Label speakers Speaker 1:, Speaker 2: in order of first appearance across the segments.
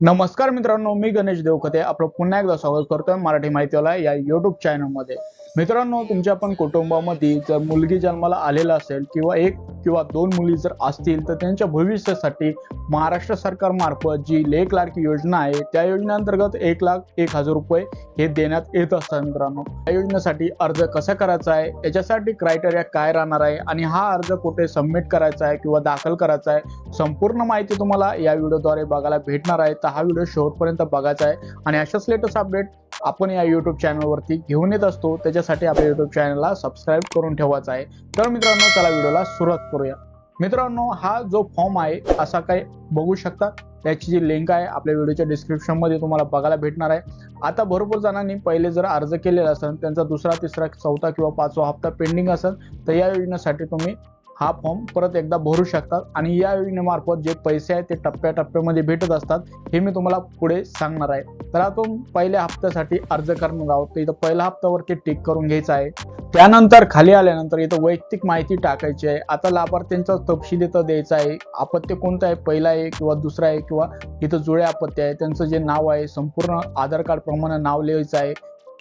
Speaker 1: नमस्कार मित्रांनो मी गणेश देवखते. आपलं पुन्हा एकदा स्वागत करतोय मराठी माहितीवाला या युट्यूब चॅनलमध्ये मित्रांनो तुमच्या पण कुटुंबामध्ये जर मुलगी जन्माला आलेला असेल किंवा एक किंवा दोन मुली जर असतील तर त्यांच्या भविष्यासाठी महाराष्ट्र सरकार मार्फत जी लेख लाडकी योजना आहे त्या योजनेअंतर्गत एक लाख एक हजार रुपये हे देण्यात येत असतात मित्रांनो. या योजनेसाठी अर्ज कसा करायचा आहे? याच्यासाठी क्रायटेरिया काय राहणार आहे? आणि हा अर्ज कुठे सबमिट करायचा आहे किंवा दाखल करायचा आहे? संपूर्ण माहिती तुम्हाला या व्हिडिओद्वारे बघायला भेटणार आहे. तर हा व्हिडिओ शेवटपर्यंत बघायचा आहे. आणि अशाच लेटेस्ट अपडेट आपण या युट्यूब चॅनलवरती घेऊन येत असतो. त्याच्यासाठी आपल्या युट्यूब चॅनलला सबस्क्राईब करून ठेवायचा आहे. तर मित्रांनो चला व्हिडिओला सुरुवात करूया. मित्रांनो हा जो फॉर्म आहे असा काही बघू शकता. त्याची जी लिंक आहे आपल्या व्हिडिओच्या डिस्क्रिप्शनमध्ये तुम्हाला बघायला भेटणार आहे. आता भरपूर जणांनी पहिले जर अर्ज केलेला असेल त्यांचा दुसरा तिसरा चौथा किंवा पाचवा हप्ता पेंडिंग असेल तर या योजनेसाठी तुम्ही हा फॉर्म परत एकदा भरू शकतात. आणि या योजनेमार्फत जे पैसे आहेत ते टप्प्याटप्प्यामध्ये भेटत असतात हे मी तुम्हाला पुढे सांगणार आहे. तर आपण पहिल्या हप्त्यासाठी अर्ज करणार आहोत तर इथं पहिल्या हप्त्यावरती टिक करून घ्यायचं आहे. त्यानंतर खाली आल्यानंतर इथं वैयक्तिक माहिती टाकायची आहे. आता लाभार्थ्यांचा तपशील इथं द्यायचा आहे. अपत्य कोणतं आहे? पहिला आहे किंवा दुसरा आहे किंवा इथं जुळे अपत्य आहे. त्यांचं जे नाव आहे संपूर्ण आधार कार्ड प्रमाणे नाव लिहायचं आहे.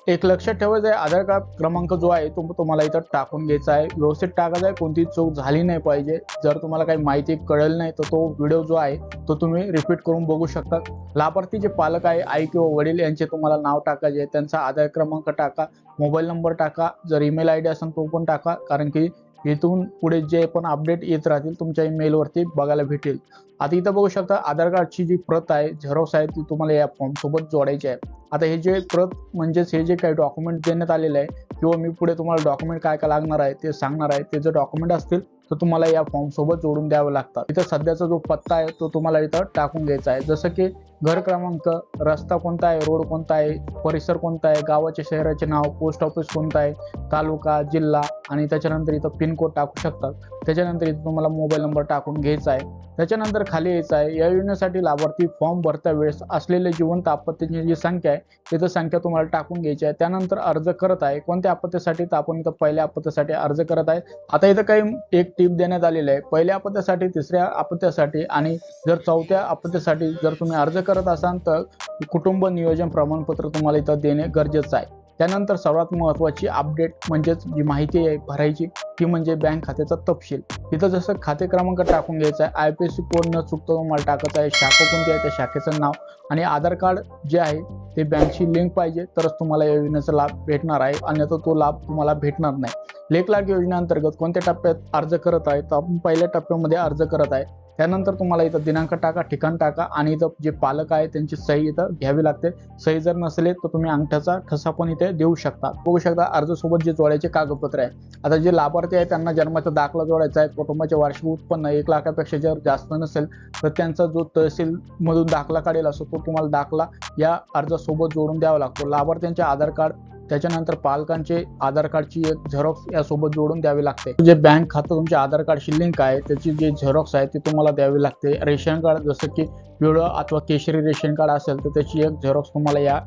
Speaker 1: एक लक्षात ठेवायचं आहे आधार कार्ड क्रमांक जो आहे तो तुम्हाला इथं टाकून घ्यायचा आहे. व्यवस्थित टाकायचा आहे कोणती चूक झाली नाही पाहिजे. जर तुम्हाला काही माहिती कळेल नाही तर तो व्हिडिओ जो आहे तो तुम्ही रिपीट करून बघू शकता. लाभार्थी जे पालक आहे आई किंवा वडील यांचे तुम्हाला नाव टाकायचे त्यांचा आधार क्रमांक टाका मोबाईल नंबर टाका जर ईमेल आय डी असेल तो पण टाका. कारण की इथून पुढे जे पण अपडेट येत राहतील तुमच्या ईमेलवरती बघायला भेटेल. आता इथं बघू शकता आधार कार्डची जी प्रत आहे झेरॉक्स आहे ती तुम्हाला या फॉर्म सोबत जोडायची आहे. आता हे जे प्रत म्हणजेच हे जे काही डॉक्युमेंट देण्यात आलेलं आहे किंवा मी पुढे तुम्हाला डॉक्युमेंट काय काय लागणार आहे ते सांगणार आहे ते जर डॉक्युमेंट असतील तर तुम्हाला या फॉर्म सोबत जोडून द्यावं लागतात. इथं सध्याचा जो पत्ता आहे तो तुम्हाला इथं टाकून द्यायचा आहे. जसं की घर क्रमांक रस्ता कोणता आहे रोड कोणता आहे परिसर कोणता आहे गावाचे शहराचे नाव पोस्ट ऑफिस कोणतं आहे तालुका जिल्हा आणि त्याच्यानंतर इथं पिनकोड टाकू शकतात. त्याच्यानंतर इथं तुम्हाला मोबाईल नंबर टाकून घ्यायचा आहे. त्याच्यानंतर खाली यायचं आहे. या योजनेसाठी लाभार्थी फॉर्म भरता वेळेस असलेले जिवंत आपत्तीची जी संख्या आहे तिथं संख्या तुम्हाला टाकून घ्यायची आहे. त्यानंतर अर्ज करत आहे. कोणत्या आपत्तीसाठी? तर आपण इथं पहिल्या आपत्तीसाठी अर्ज करत आहे. आता इथं काही एक टीप देण्यात आलेली आहे. पहिल्या आपत्तीसाठी तिसऱ्या आपत्तीसाठी आणि जर चौथ्या आपत्तीसाठी जर तुम्ही अर्ज करत असाल तर कुटुंब नियोजन प्रमाणपत्र तुम्हाला इथं देणे गरजेचं आहे. त्यानंतर सर्वात महत्त्वाची अपडेट म्हणजेच जी माहिती आहे भरायची ती म्हणजे बँक खात्याचा तपशील. इथं जसं खाते क्रमांक टाकून घ्यायचा आहे I P S C code न चुकता तुम्हाला टाकत आहे शाखा कोणती आहे त्या शाखेचं नाव आणि आधार कार्ड जे आहे ते बँकशी लिंक पाहिजे तरच तुम्हाला या योजनेचा लाभ भेटणार आहे. अन्यथा तो लाभ तुम्हाला भेटणार नाही. लेख लाख योजनेअंतर्गत कोणत्या टप्प्यात अर्ज करत आहे तर आपण पहिल्या टप्प्यामध्ये अर्ज करत आहे. त्यानंतर तुम्हाला इथं दिनांक टाका ठिकाण टाका आणि इथं जे पालक आहे त्यांची सही इथं घ्यावी लागते. सही जर नसले तर तुम्ही अंगठ्याचा ठसा पण इथे देऊ शकता. बघू शकता अर्जासोबत जे जोडायचे कागदपत्र आहे आता जे लाभार्थी आहे त्यांना जन्माचा दाखला जोडायचा आहे कुटुंबाचे वार्षिक उत्पन्न एक लाखापेक्षा जर जास्त नसेल तर त्यांचा जो तहसील मधून दाखला काढेल असो तो तुम्हाला दाखला या अर्जासोबत जोडून द्यावा लागतो. लाभार्थ्यांचे आधार कार्ड त्याच्यानंतर पालकांचे आधार कार्डची एक झेरॉक्स यासोबत जोडून द्यावी लागते. जे बँक खातं तुमच्या आधार कार्डशी लिंक आहे त्याची जे झेरॉक्स आहे ती तुम्हाला द्यावी लागते. रेशन कार्ड जसं की पिवळं अथवा केशरी रेशन कार्ड असेल तर त्याची एक झेरॉक्स तुम्हाला या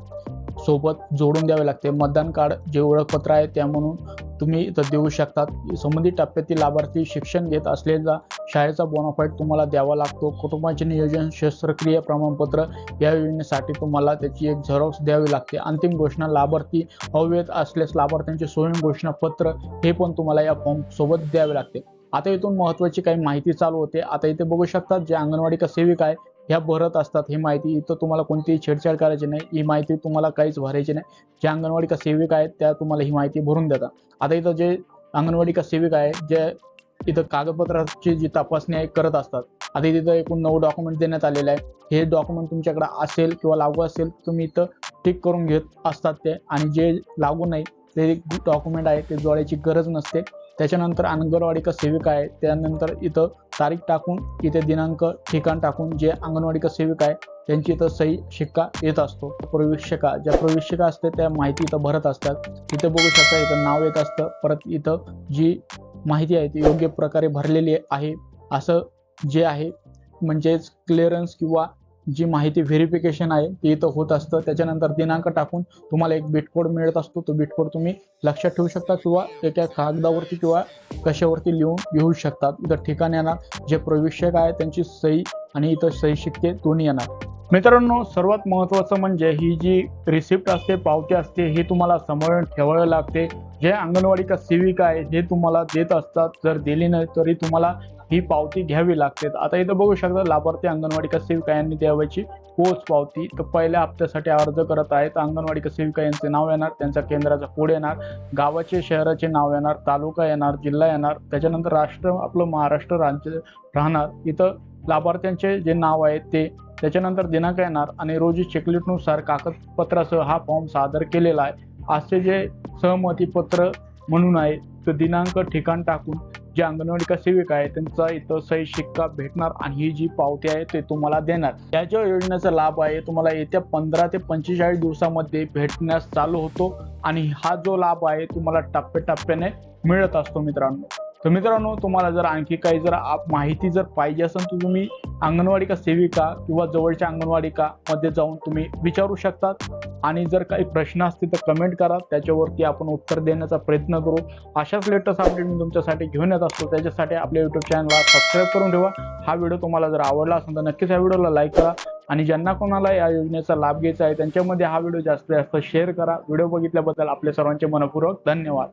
Speaker 1: सोबत जोडून द्यावे लागते. मतदान कार्ड जे ओळखपत्र आहे त्या म्हणून तुम्ही इथं देऊ शकतात. संबंधित टप्प्यातील लाभार्थी शिक्षण घेत असलेला शाळेचा बोनाफाईट तुम्हाला द्यावा लागतो. कुटुंबाचे नियोजन शस्त्रक्रिया प्रमाणपत्र या योजनेसाठी तुम्हाला त्याची एक झेरॉक्स द्यावी लागते. अंतिम घोषणा लाभार्थी अवैध असल्यास लाभार्थ्यांचे स्वयं घोषणा पत्र हे पण तुम्हाला या फॉर्म सोबत द्यावे लागते. आता इथून महत्वाची काही माहिती चालू होते. आता इथे बघू शकतात जे अंगणवाडी का सेविका आहे ह्या भरत असतात ही माहिती इथं तुम्हाला कोणतीही छेडछाड करायची नाही. ही माहिती तुम्हाला काहीच भरायची नाही. ज्या अंगणवाडी का सेविका आहेत त्या तुम्हाला ही माहिती भरून देतात. आता इथं जे अंगणवाडी का सेविका आहे जे इथं कागदपत्राची जी तपासणी आहे करत असतात. आता तिथं एकूण नऊ डॉक्युमेंट देण्यात आलेले आहे हे डॉक्युमेंट तुमच्याकडे असेल किंवा लागू असेल तुम्ही इथं टिक करून घेत असतात ते. आणि जे लागू नाही ते डॉक्युमेंट आहे ते जोडायची गरज नसते. त्याच्यानंतर अंगणवाडी का सेविका आहे त्यानंतर इथं तारीख टाकून इथे दिनांक ठिकाण टाकून जे अंगणवाडी का सेविका आहे त्यांची इथं सही शिक्का येत असतो. प्रवेशिका ज्या प्रवेशिका असते त्या माहिती इथं भरत असतात. इथं बघू शकता इथं नाव येत असतं. परत इथं जी माहिती आहे ती योग्य प्रकारे भरलेली आहे असं जे आहे म्हणजेच क्लिअरन्स किंवा जी माहिती व्हेरिफिकेशन आहे ते इथं होत असतं. त्याच्यानंतर दिनांक टाकून तुम्हाला एक बिटकोड मिळत असतो. तो बिटकोड तुम्ही लक्षात ठेवू शकता किंवा एका कागदावरती किंवा कशावरती लिहून घेऊ शकतात. इथं ठिकाण येणार जे प्रवेशक आहे त्यांची सही आणि इथं सही शिक्के दोन्ही येणार. मित्रांनो सर्वात महत्त्वाचं म्हणजे ही जी रिसिप्ट असते पावती असते हे तुम्हाला सांभाळून ठेवावं लागते. जे अंगणवाडी का सेविका आहे हे तुम्हाला देत असतात. जर दिली नाही तरी तुम्हाला ही पावती घ्यावी लागते. आता इथं बघू शकता लाभार्थी अंगणवाडी का सेविका यांनी द्यावायची पोच पावती. तर पहिल्या हप्त्यासाठी अर्ज करत आहेत. अंगणवाडी का सेविका यांचे नाव येणार. त्यांचा केंद्राचा कोड येणार. गावाचे शहराचे नाव येणार. तालुका येणार जिल्हा येणार. त्याच्यानंतर राष्ट्र आपलं महाराष्ट्र राज्य राहणार. इथं लाभार्थ्यांचे जे नाव आहे ते त्याच्यानंतर दिनांक येणार आणि रोजी चेकलिटनुसार कागदपत्रासह हा फॉर्म सादर केलेला आहे. असे जे सहमती पत्र म्हणून आहे तो दिनांक ठिकाण टाकून जे अंगणवाडी का सेविका आहे त्यांचा इथं सही शिक्का भेटणार आणि ही जी पावती आहे ते तुम्हाला देणार. या ज्या योजनेचा लाभ आहे तुम्हाला येत्या पंधरा ते पंचेचाळीस दिवसामध्ये भेटण्यास चालू होतो आणि हा जो लाभ आहे तुम्हाला टप्प्याटप्प्याने मिळत असतो मित्रांनो. तर मित्रांनो तुम्हाला जर आणखी काही जर आप- माहिती जर पाहिजे असेल तर तुम्ही अंगणवाडी का सेविका किंवा जवळच्या अंगणवाडी का मध्ये जाऊन तुम्ही विचारू शकतात. आणि जर काही प्रश्न असतील तर कमेंट करा. त्याच्यावरती आपण उत्तर देण्याचा प्रयत्न करू. अशाच लेटेस्ट अपडेट मी तुमच्यासाठी घेऊन येत असतो. त्याच्यासाठी आपल्या युट्यूब चॅनलला सबस्क्राईब करून ठेवा. हा व्हिडिओ तुम्हाला जर आवडला असेल तर नक्कीच या व्हिडिओला लाईक करा. आणि ज्यांना कोणाला या योजनेचा लाभ घ्यायचा आहे त्यांच्यामध्ये हा व्हिडिओ जास्तीत जास्त शेअर करा. व्हिडिओ बघितल्याबद्दल आपल्या सर्वांचे मनपूर्वक धन्यवाद.